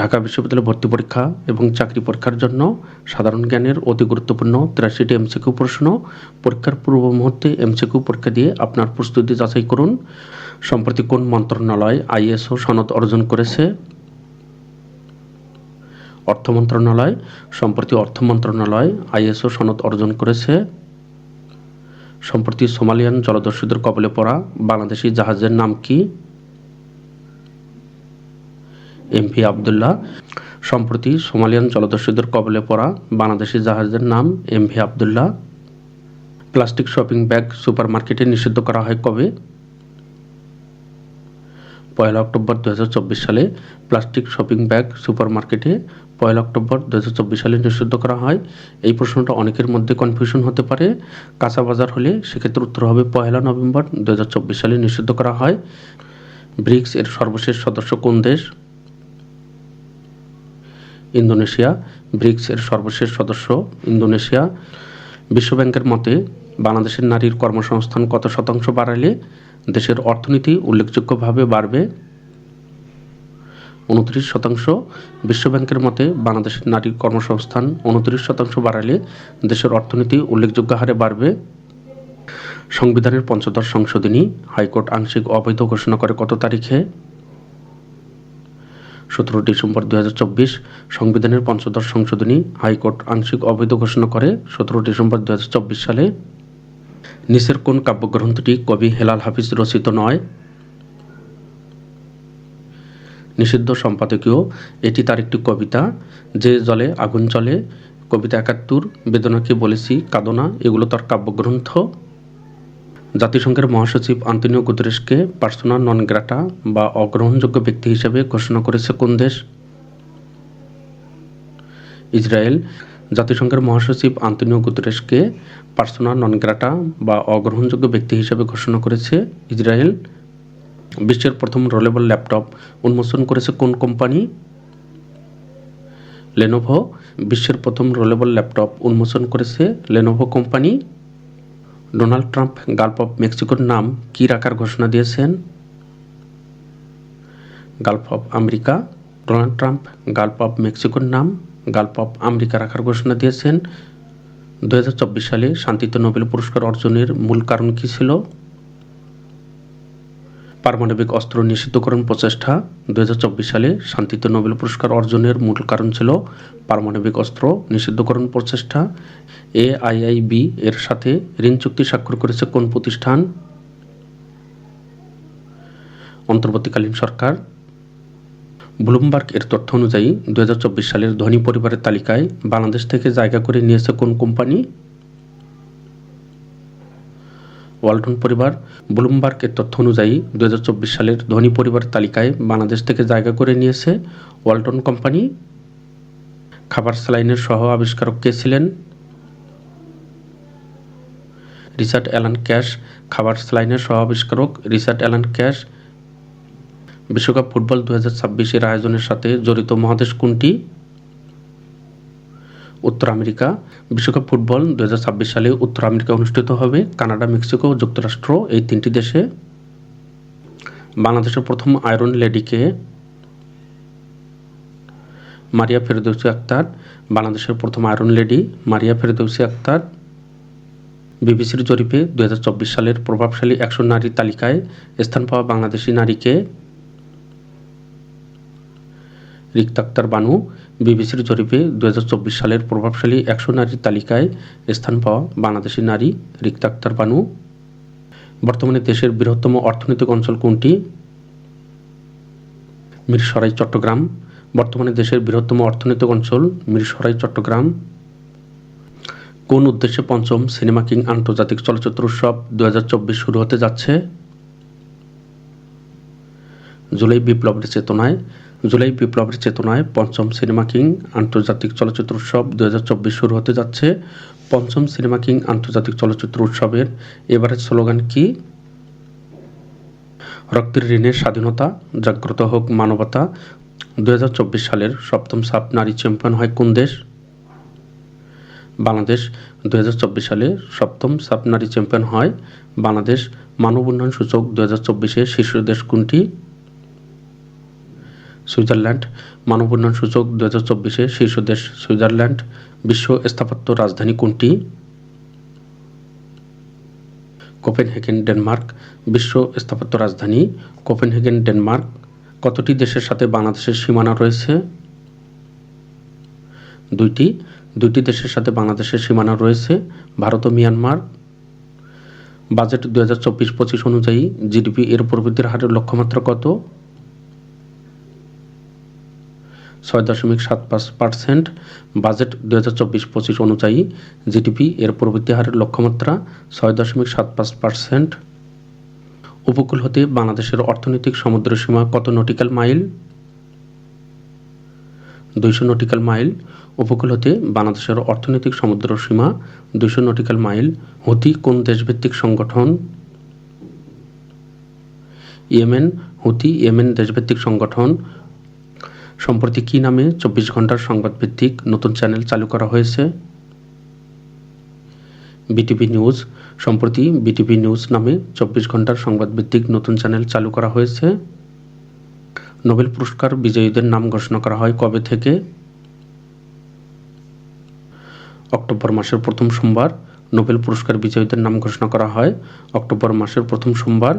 ঢাকা বিশ্ববিদ্যালয় ভর্তি পরীক্ষা এবং চাকরি পরীক্ষার জন্য সাধারণ জ্ঞানের অতি গুরুত্বপূর্ণ তিরাশিটি এমসিকিউ প্রশ্ন। পরীক্ষার পূর্ব মুহূর্তে এমসিকিউ পরীক্ষা দিয়ে আপনার প্রস্তুতি যাচাই করুন। সম্প্রতি কোন মন্ত্রণালয় আইএসও সনদ অর্জন করেছে? অর্থ মন্ত্রণালয়। সম্প্রতি অর্থ মন্ত্রণালয় আইএসও সনদ অর্জন করেছে। সম্প্রতি সোমালিয়ান জলদস্যুদের কবলে পড়া বাংলাদেশি জাহাজের নাম কি? এমপি আবদুল্লাহ। সম্প্রতি সোমালিয়ান জলদস্যুদের কবলে পড়া বাংলাদেশি জাহাজের নাম MV Abdullah. Plastic shopping bag supermarket নিষিদ্ধ করা হয় কবে? পয়লা অক্টোবর দু হাজার চব্বিশ সালে প্লাস্টিক শপিং ব্যাগ সুপার মার্কেটে পয়লা অক্টোবর দু হাজার চব্বিশ সালে নিষিদ্ধ করা হয়। এই প্রশ্নটা অনেকের মধ্যে কনফিউশন হতে পারে। কাঁচা বাজার হলে সেক্ষেত্রে উত্তর হবে পয়লা নভেম্বর দু হাজার চব্বিশ সালে নিষিদ্ধ করা হয়। ব্রিক্স এর সর্বশেষ সদস্য কোন দেশ? ইন্দোনেশিয়া ব্রিক্স এর সর্বশেষ সদস্য ইন্দোনেশিয়া। বিশ্বব্যাংকের মতে, বাংলাদেশের নারীর কর্মসংস্থান কত শতাংশ বাড়ালে দেশের অর্থনীতি উল্লেখযোগ্যভাবে বাড়বে? উনত্রিশ শতাংশ। বিশ্বব্যাংকের মতে, বাংলাদেশের নারীর কর্মসংস্থান উনত্রিশ শতাংশ বাড়ালে দেশের অর্থনীতি উল্লেখযোগ্য হারে বাড়বে। সংবিধানের পঞ্চদশ সংশোধনী হাইকোর্ট আংশিক অবৈধ ঘোষণা করে কত তারিখে? সতেরো ডিসেম্বর দু হাজার চব্বিশ সংবিধানের পঞ্চদশ সংশোধনী হাইকোর্ট আংশিক অবৈধ ঘোষণা করে সতেরো ডিসেম্বর দু হাজার চব্বিশ সালে নিচের কোন কাব্যগ্রন্থটি কবি হেলাল হাফিজ রচিত নয়। নিষিদ্ধ সম্পাদকীয়, এটি তার একটি কবিতা, যে জলে আগুন চলে, কবিতা একাত্তর, বেদনাকে বলেছি কাদনা এগুলো তার কাব্যগ্রন্থ। জাতিসংঘের মহাসচিব আন্তনিও গুতরেসকে পার্সোনা নন গ্রাটা বা অগ্রহণযোগ্য ব্যক্তি হিসেবে ঘোষণা করেছে কোন দেশ? ইসরায়েল। জাতিসংঘের মহাসচিব আন্তনিও গুতরেসকে পার্সোনা নন গ্রাটা বা অগ্রহণযোগ্য ব্যক্তি হিসেবে ঘোষণা করেছে ইসরায়েল। বিশ্বের প্রথম রোলেবল ল্যাপটপ উন্মোচন করেছে কোন কোম্পানি? লেনোভো। বিশ্বের প্রথম রোলেবল ল্যাপটপ উন্মোচন করেছে Lenovo company. Donald Trump Gulf of মেক্সিকোর নাম কী রাখার ঘোষণা দিয়েছেন? Gulf of America. Donald Trump Gulf of মেক্সিকোর নাম গালফ অফ আমেরিকা রাখার ঘোষণা দিয়েছেন। দু হাজার চব্বিশ সালে শান্তিতে নোবেল পুরস্কার অর্জনের মূল কারণ কী ছিল? পারমাণবিক অস্ত্র নিষিদ্ধকরণ প্রচেষ্টা দু হাজার চব্বিশ সালে শান্তিতে নোবেল পুরস্কার অর্জনের মূল কারণ ছিল পারমাণবিক অস্ত্র নিষিদ্ধকরণ প্রচেষ্টা। এ এআইআইবি এর সাথে ঋণ চুক্তি স্বাক্ষর করেছে কোন প্রতিষ্ঠান? অন্তর্বর্তীকালীন সরকার। ব্লুমবার্গ এর তথ্য অনুযায়ী দুই হাজার চব্বিশ সালের ধনী পরিবারের তালিকায় বাংলাদেশ থেকে জায়গা করে নিয়েছে কোন কোম্পানি? ওয়ালটন পরিবার ব্লুমবার্গের তথ্য অনুযায়ী দুহাজার চব্বিশ সালের ধনী পরিবার তালিকায় বাংলাদেশ থেকে জায়গা করে নিয়েছে ওয়ালটন কোম্পানি। খাবার স্যালাইনের সহ আবিষ্কারক কে ছিলেন? রিচার্ড অ্যালান ক্যাশ, খাবার স্যালাইনের সহ আবিষ্কারক রিচার্ড অ্যালান ক্যাশ। বিশ্বকাপ ফুটবল দু হাজার ছাব্বিশের আয়োজনের সাথে জড়িত মহাদেশ কোনটি? উত্তর আমেরিকা। বিশ্বকাপ ফুটবল দু হাজার ছাব্বিশ সালে উত্তর আমেরিকা অনুষ্ঠিত হবে। কানাডা, মেক্সিকো, যুক্তরাষ্ট্র এই তিনটি দেশে। বাংলাদেশের প্রথম আয়রন লেডিকে মারিয়া ফেরদৌসি আক্তার। বাংলাদেশের প্রথম আয়রন লেডি মারিয়া ফেরদৌসি আক্তার। বিবিসির জরিপে দু হাজার চব্বিশ সালের প্রভাবশালী একশো নারীর তালিকায় স্থান পাওয়া বাংলাদেশি নারীকে রিক্ত আক্তার বানু, বিবিসির জরিপে দুই হাজার চব্বিশ সালের প্রভাবশালী একশো নারীর তালিকায় স্থান পাওয়া বাংলাদেশি নারী রিক্ত আক্তার বানু। বর্তমানে দেশের বৃহত্তম অর্থনৈতিক অঞ্চল কোনটি? মিরসরাই, চট্টগ্রাম। বর্তমানে দেশের বৃহত্তম অর্থনৈতিক অঞ্চল মিরসরাই, চট্টগ্রাম। কোন উদ্দেশ্যে পঞ্চম সিনেমা কিং আন্তর্জাতিক চলচ্চিত্র উৎসব দুই হাজার চব্বিশ শুরু হতে যাচ্ছে? জুলাই বিপ্লবের চেতনায় জুলাই বিপ্লবের চেতনায় পঞ্চম সিনেমা কিং আন্তর্জাতিক চলচ্চিত্র উৎসব দুই হাজার চব্বিশ শুরু হতে যাচ্ছে। পঞ্চম সিনেমা কিং আন্তর্জাতিক চলচ্চিত্র উৎসবের এবারের স্লোগান কি? রক্তের ঋণের স্বাধীনতা, জাগ্রত হোক মানবতা, দুই হাজার চব্বিশ সালের সপ্তম সাপ নারী চ্যাম্পিয়ন হয় কোন দেশ? বাংলাদেশ দু হাজার চব্বিশ সালে সপ্তম সাপ নারী চ্যাম্পিয়ন হয় বাংলাদেশ। মানব উন্নয়ন সূচক দু হাজার চব্বিশে শীর্ষ দেশ কোনটি? সুইজারল্যান্ড। মানব উন্নয়ন সূচক দু হাজার চব্বিশে শীর্ষ দেশ সুইজারল্যান্ড। বিশ্ব স্থাপত্য রাজধানী কোনটি? Copenhagen, Denmark. বিশ্ব স্থাপত্য রাজধানী কোপেনহেগেন, ডেনমার্ক। কতটি দেশের সাথে বাংলাদেশের সীমানা রয়েছে? দুইটি। দুইটি দেশের সাথে বাংলাদেশের সীমানা রয়েছে, ভারত ও মিয়ানমার। বাজেট দু হাজার চব্বিশ পঁচিশ অনুযায়ী জিডিপি এর প্রবৃদ্ধির হারের লক্ষ্যমাত্রা কত? ছয় দশমিক সাত পাঁচ পার্সেন্ট। বাজেট দু হাজার চব্বিশ পঁচিশ অনুযায়ী জিডিপি এর প্রবৃদ্ধি হারের লক্ষ্যমাত্রা ছয় দশমিক সাত পাঁচ পার্সেন্ট। উপকূল হতে বাংলাদেশের অর্থনৈতিক সমুদ্র সীমা কত নটিক্যাল মাইল? দুইশো নটিক্যাল মাইল। উপকূল হতে বাংলাদেশের অর্থনৈতিক সমুদ্র সীমা দুইশো নটিক্যাল মাইল। হুতি কোন দেশভিত্তিক সংগঠন? ইয়েমেন। হুতি ইয়েমেন দেশভিত্তিক সংগঠন। সম্প্রতি কী নামে চব্বিশ ঘণ্টার সংবাদ ভিত্তিক নতুন চ্যানেল চালু করা হয়েছে? BTV news. সম্প্রতি বিটিভি নিউজ নামে চব্বিশ ঘণ্টার সংবাদ ভিত্তিক নতুন চ্যানেল চালু করা হয়েছে। নোবেল পুরস্কার বিজয়ীদের নাম ঘোষণা করা হয় কবে থেকে? অক্টোবর মাসের প্রথম সোমবার নোবেল পুরস্কার বিজয়ীদের নাম ঘোষণা করা হয় অক্টোবর মাসের প্রথম সোমবার।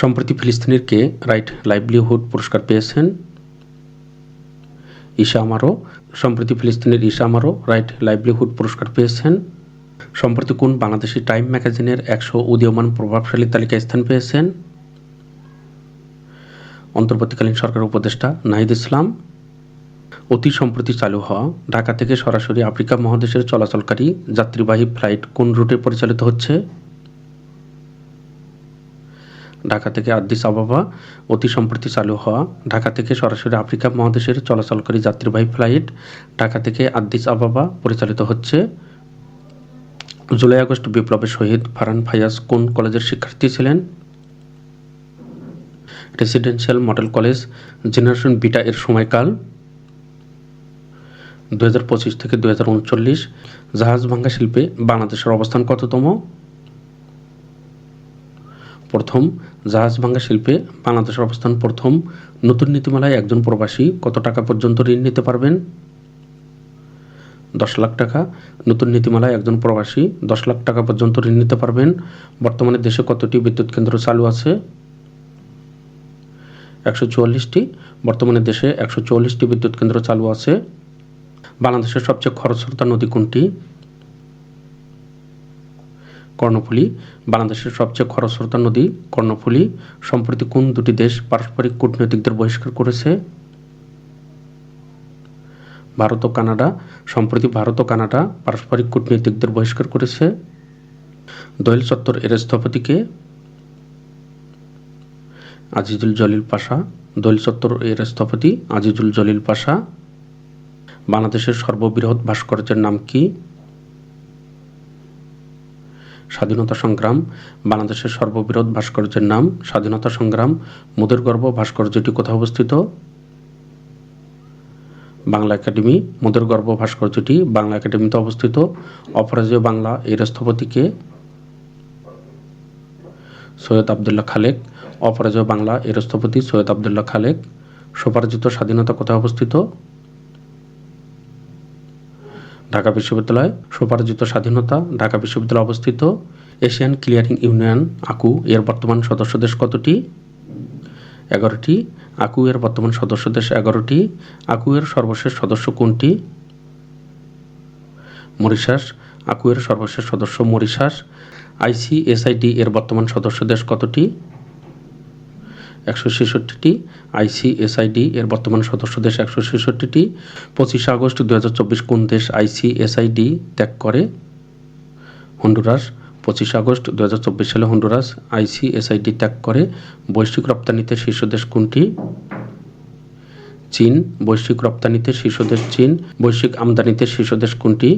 সম্প্রতি ফিলিস্তিনের কে রাইট লাইভলিহুড পুরস্কার পেয়েছেন। ঈশা আমারও, সম্প্রতি ফিলিস্তিনের ঈশা আমারও রাইট লাইভলিহুড পুরস্কার পেয়েছেন। সম্প্রতি কোন বাংলাদেশি টাইম ম্যাগাজিনের একশো উদীয়মান প্রভাবশালী তালিকায় স্থান পেয়েছেন? অন্তর্বর্তীকালীন সরকার উপদেষ্টা নাহিদ ইসলাম। অতি সম্প্রতি চালু হওয়া ঢাকা থেকে সরাসরি আফ্রিকা মহাদেশের চলাচলকারী যাত্রীবাহী ফ্লাইট কোন রুটে পরিচালিত হচ্ছে? ঢাকা থেকে আদ্দিস আবাবা অতি সম্প্রতি চালু হওয়া, ঢাকা থেকে সরাসরি আফ্রিকা মহাদেশের চলাচলকারী যাত্রীবাহী ফ্লাইট ঢাকা থেকে আদ্দিস আবাবা পরিচালিত হচ্ছে। জুলাই আগস্ট বিপ্লবের শহীদ ফারান ফায়াজ কোন কলেজের শিক্ষার্থী ছিলেন? Residential model college, generation beta এর সময়কাল, দুই হাজার পঁচিশ থেকে দু হাজার উনচল্লিশ। জাহাজ ভাঙ্গা শিল্পে বাংলাদেশের অবস্থান কততম? প্রথম জাহাজ ভাঙ্গা শিল্পে বাংলাদেশের অবস্থান প্রথম। নতুন নীতিমালায় একজন প্রবাসী কত টাকা পর্যন্ত ঋণ নিতে পারবেন? দশ লাখ টাকা। নতুন নীতিমালায় একজন প্রবাসী দশ লাখ টাকা পর্যন্ত ঋণ নিতে পারবেন। বর্তমানে দেশে কতটি বিদ্যুৎ কেন্দ্র চালু আছে? একশো চুয়াল্লিশটি। বর্তমানে দেশে একশো চুয়াল্লিশটি বিদ্যুৎ কেন্দ্র চালু আছে। বাংলাদেশের সবচেয়ে খরস্রোতা নদী কোনটি? কর্ণফুলী, বাংলাদেশের সবচেয়ে খরস্রোতা নদী কর্ণফুলী। সম্প্রতি কোন দুটি দেশ পারস্পরিক কূটনৈতিকদের বহিষ্কার করেছে? ভারত ও কানাডা। সম্প্রতি ভারত ও কানাডা পারস্পরিক কূটনৈতিকদের বহিষ্কার করেছে। দোয়েল চত্বর এর স্থপতিকে আজিজুল জলিল পাশা। দোয়েল চত্বর এর স্থপতি আজিজুল জলিল পাশা। বাংলাদেশের সর্ববৃহৎ ভাস্কর্যের নাম কি? স্বাধীনতা সংগ্রাম, বাংলাদেশের সর্ববৃহৎ ভাস্কর্যের নাম স্বাধীনতা সংগ্রাম মোদের গর্ব ভাস্কর্যটি কোথায় অবস্থিত? বাংলা একাডেমি মোদের গর্ব ভাস্কর্যটি বাংলা একাডেমিতে অবস্থিত। অপরাজয় বাংলা এর স্থপতিকে সৈয়দ আবদুল্লাহ খালেক, অপরাজয় বাংলা এর স্থপতি সৈয়দ আবদুল্লাহ খালেক। স্বপরাজিত স্বাধীনতা কোথায় অবস্থিত? ঢাকা বিশ্ববিদ্যালয় স্বপরাজিত স্বাধীনতা ঢাকা বিশ্ববিদ্যালয়ে অবস্থিত এশিয়ান ক্লিয়ারিং ইউনিয়ন, আকু, এর বর্তমান সদস্য দেশ কতটি? এগারোটি। আকু, এর বর্তমান সদস্য দেশ এগারোটি। আকু, এর সর্বশেষ সদস্য কোনটি? মরিশাস। আকু, এর সর্বশেষ সদস্য মরিশাস। আইসিএসআইডি এর বর্তমান সদস্য দেশ কতটি? একশো ছেষট্টিটি আইসিএসআইডি এর বর্তমান সদস্য দেশ একশো ছেষট্টিটি। পঁচিশে আগস্ট দু চব্বিশ কোন দেশ আইসিএসআইডি ত্যাগ করে? হন্ডুরাস। পঁচিশে আগস্ট দু হাজার চব্বিশ সালে হন্ডুরাস আইসিএসআইডি ত্যাগ করে। বৈশ্বিক রপ্তানিতে শীর্ষ দেশ কোনটি? চীন। বৈশ্বিক রপ্তানিতে শীর্ষ দেশ চীন। বৈশ্বিক আমদানিতে শীর্ষ দেশ কোনটি?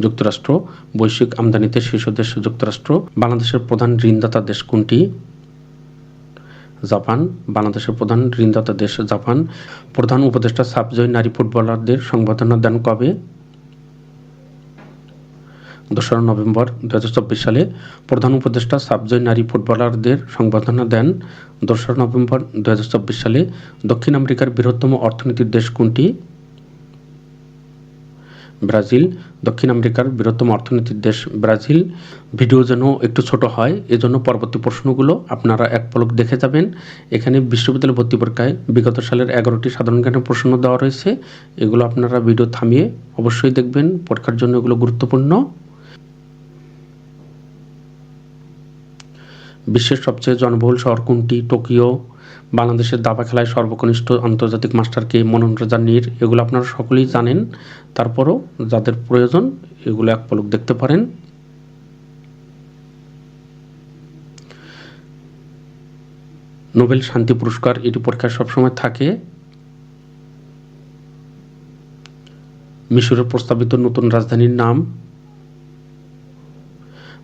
যুক্তরাষ্ট্র। বৈশ্বিক আমদানিতে শীর্ষ দেশ যুক্তরাষ্ট্র। বাংলাদেশের প্রধান ঋণদাতা দেশ কোনটি? জাপান, বাংলাদেশের প্রধান ঋণদাতা দেশ জাপান। প্রধান উপদেষ্টা সাবজয় নারী ফুটবলারদের সংবর্ধনা দেন কবে? দোসরা নভেম্বর দু হাজার চব্বিশ সালে প্রধান উপদেষ্টা সাবজয় নারী ফুটবলারদের সংবর্ধনা দেন। দোসরা নভেম্বর দুই হাজার চব্বিশ সালে দক্ষিণ আমেরিকার বৃহত্তম অর্থনীতির দেশ কোনটি? ব্রাজিল, দক্ষিণ আমেরিকার বৃহত্তম অর্থনীতির দেশ ব্রাজিল। ভিডিও যেন একটু ছোট হয়, এজন্য পরবর্তী প্রশ্নগুলো আপনারা এক পলক দেখে যাবেন। এখানে বিশ্ববিদ্যালয় ভর্তি পরীক্ষায় বিগত সালের এগারোটি সাধারণ জ্ঞানের প্রশ্ন দেওয়া রয়েছে। এগুলো আপনারা ভিডিও থামিয়ে অবশ্যই দেখবেন। পরীক্ষার জন্য এগুলো গুরুত্বপূর্ণ। বিশ্বের সবচেয়ে জনবহুল শহর কোনটি? টোকিও বাংলাদেশের দাবা খেলায় সর্বকনিষ্ঠ আন্তর্জাতিক মাস্টারকে মনোন রাজা নীর, এগুলো আপনারা সকলেই জানেন। তারপরও যাদের প্রয়োজন, এগুলো এক পলক দেখতে পারেন। নোবেল শান্তি পুরস্কার এটি পরীক্ষায় সবসময় থাকে। মিশরের প্রস্তাবিত নতুন রাজধানীর নাম।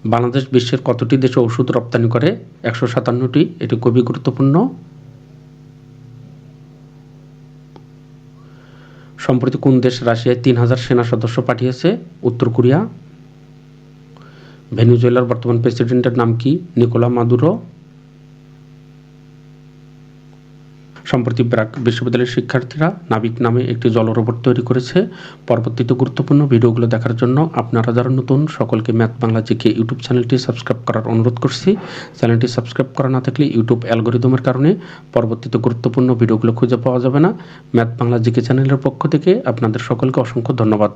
বাংলাদেশ বিশ্বের কতটি দেশে ওষুধ রপ্তানি করে? একশো সাতান্নটি, এটি খুবই গুরুত্বপূর্ণ। সম্প্রতি কোন দেশ রাশিয়ায় তিন হাজার সেনা সদস্য পাঠিয়েছে? উত্তর কোরিয়া। ভেনিজুয়েলার বর্তমান প্রেসিডেন্টের নাম কি? Nicolas Maduro. সম্প্রতি ব্রাক বিশ্ববিদ্যালয়ের শিক্ষার্থীরা নাবিক নামে একটি জল রোবট তৈরি করেছে। পরবর্তীতে গুরুত্বপূর্ণ ভিডিওগুলো দেখার জন্য আপনারা যারা নতুন, সকলকে ম্যাথ বাংলা জিকে ইউটিউব চ্যানেলটি সাবস্ক্রাইব করার অনুরোধ করছি। চ্যানেলটি সাবস্ক্রাইব করা না থাকলে ইউটিউব অ্যালগোরিদমের কারণে পরবর্তীতে গুরুত্বপূর্ণ ভিডিওগুলো খুঁজে পাওয়া যাবে না। ম্যাথ বাংলা জিকে চ্যানেলের পক্ষ থেকে আপনাদের সকলকে অসংখ্য ধন্যবাদ।